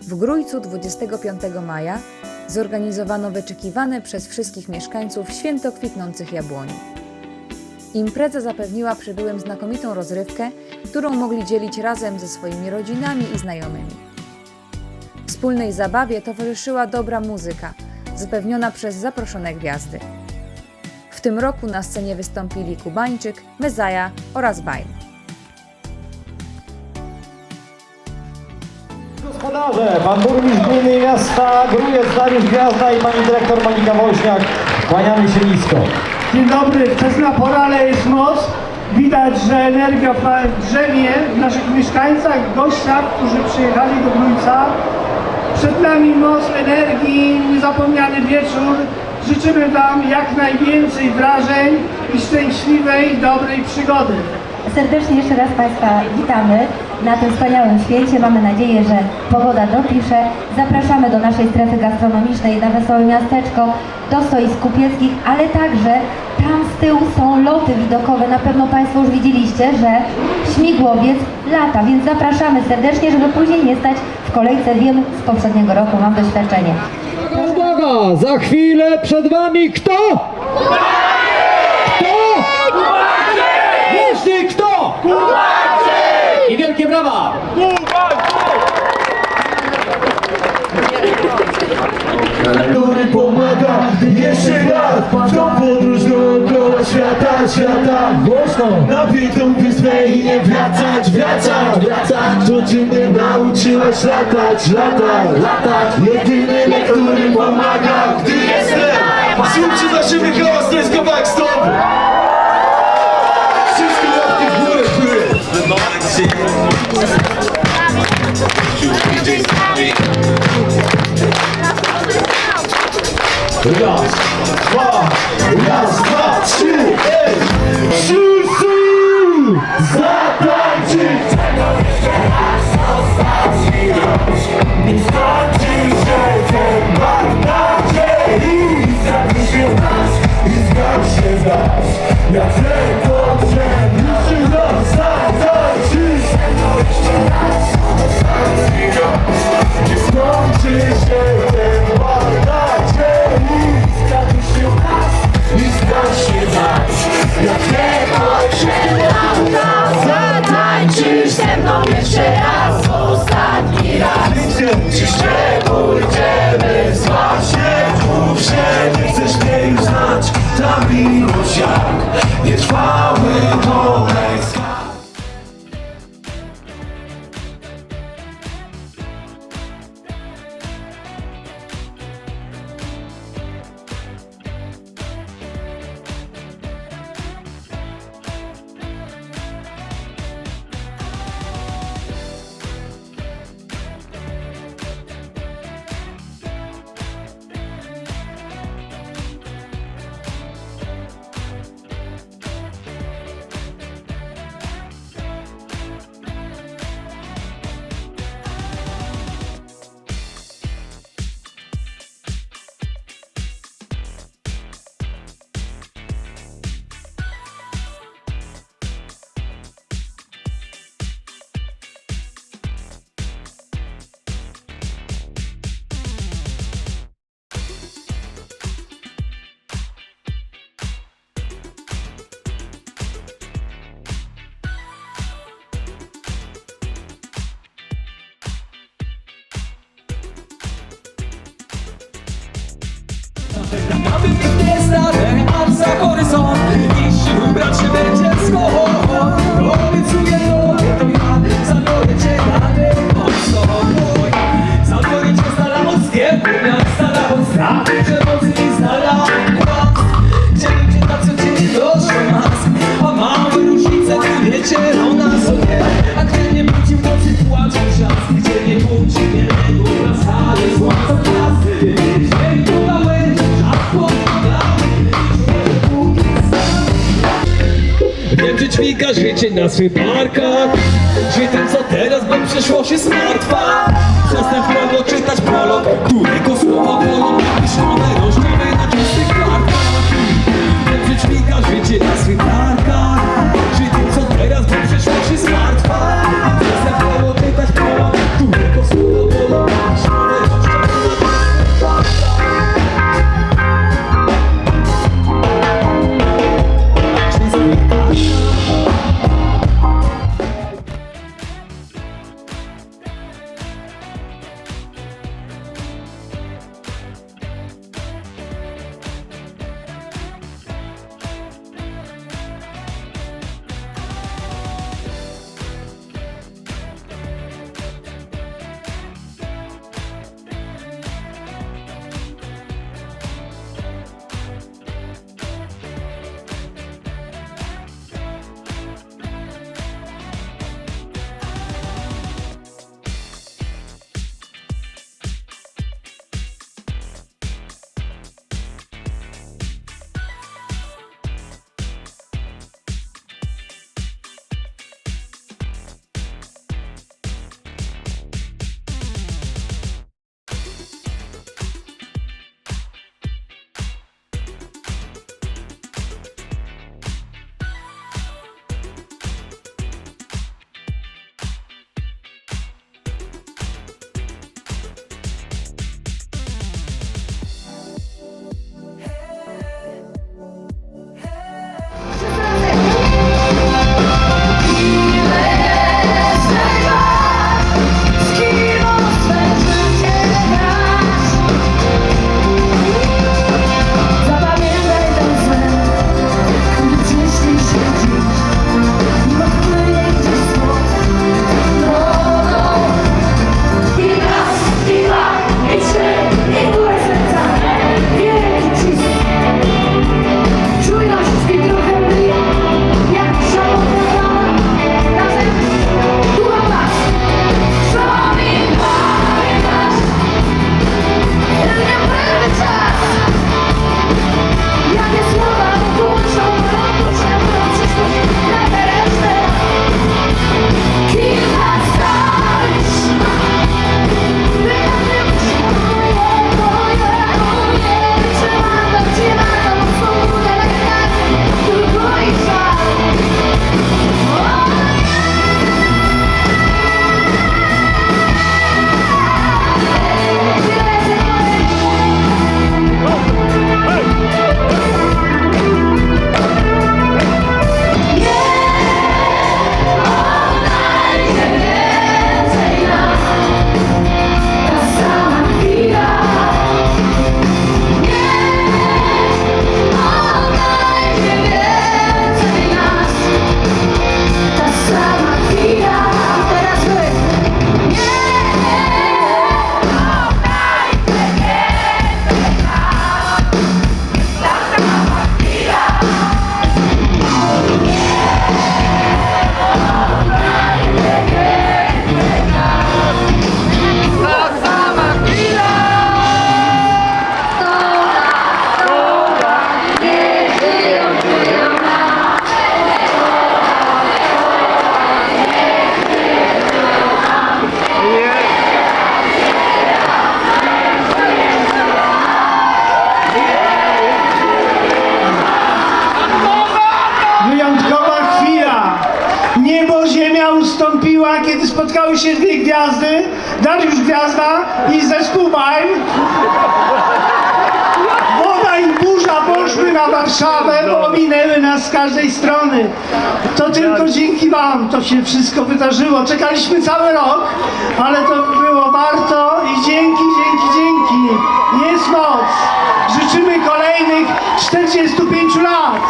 W Grójcu 25 maja zorganizowano wyczekiwane przez wszystkich mieszkańców święto kwitnących jabłoni. Impreza zapewniła przybyłym znakomitą rozrywkę, którą mogli dzielić razem ze swoimi rodzinami i znajomymi. Wspólnej zabawie towarzyszyła dobra muzyka, zapewniona przez zaproszone gwiazdy. W tym roku na scenie wystąpili Kubańczyk, Mezaja oraz Bajm. Gospodarze, pan burmistrz gminy miasta Grujec Dariusz Gwiazda i pani dyrektor Monika Woźniak. Kłaniamy się nisko. Dzień dobry, wczesna pora, ale jest noc. Widać, że energia drzemie w naszych mieszkańcach, gościach, którzy przyjechali do Grójca. Przed nami moc energii, niezapomniany wieczór. Życzymy Wam jak najwięcej wrażeń i szczęśliwej, dobrej przygody. Serdecznie jeszcze raz Państwa witamy na tym wspaniałym święcie. Mamy nadzieję, że pogoda dopisze. Zapraszamy do naszej strefy gastronomicznej na Wesołe Miasteczko, do stoisk kupieckich, ale także tam z tyłu są loty widokowe. Na pewno Państwo już widzieliście, że śmigłowiec lata, więc zapraszamy serdecznie, żeby później nie stać w kolejce. Wiem z poprzedniego roku, mam doświadczenie. Uwaga, za chwilę przed wami kto? Głośniej kto? I wielkie brawa! Pomaga. Jeszcze raz w tą podróż dookoła świata, świata. Głośno. Napiej tą wyspę i nie wracać, wracać, wracać. To mnie nauczyłeś latać, latać, latać. Jedyny, który pomaga, gdy jestem. Zróbcie za siebie hałas, to jest kawałek stop Wszystkie łapki w górę, w górę Raz, dwa, raz, dwa, trzy, ej! Wszyscy zatańczyć! Nie skończy ta miłość jak Nietrwały domek Aby nikt nie stanę aż za horyzont Jeśli ubrać się będzie skoro Ćwika życie na swych parkach Żytem co teraz, bo przeszłość jest martwa Przestań w czytać prolog Którego słowa bolą Napiszone rożniowe na czystych kartach że ćwika życie na swych parkach ustąpiła, kiedy spotkały się dwie gwiazdy, Dariusz Gwiazda i zespół Bajm. Woda i burza poszły na Warszawę, bo ominęły nas z każdej strony. To tylko dzięki Wam to się wszystko wydarzyło. Czekaliśmy cały rok, ale to było warto i dzięki, dzięki, dzięki. Jest moc. Życzymy kolejnych 45 lat.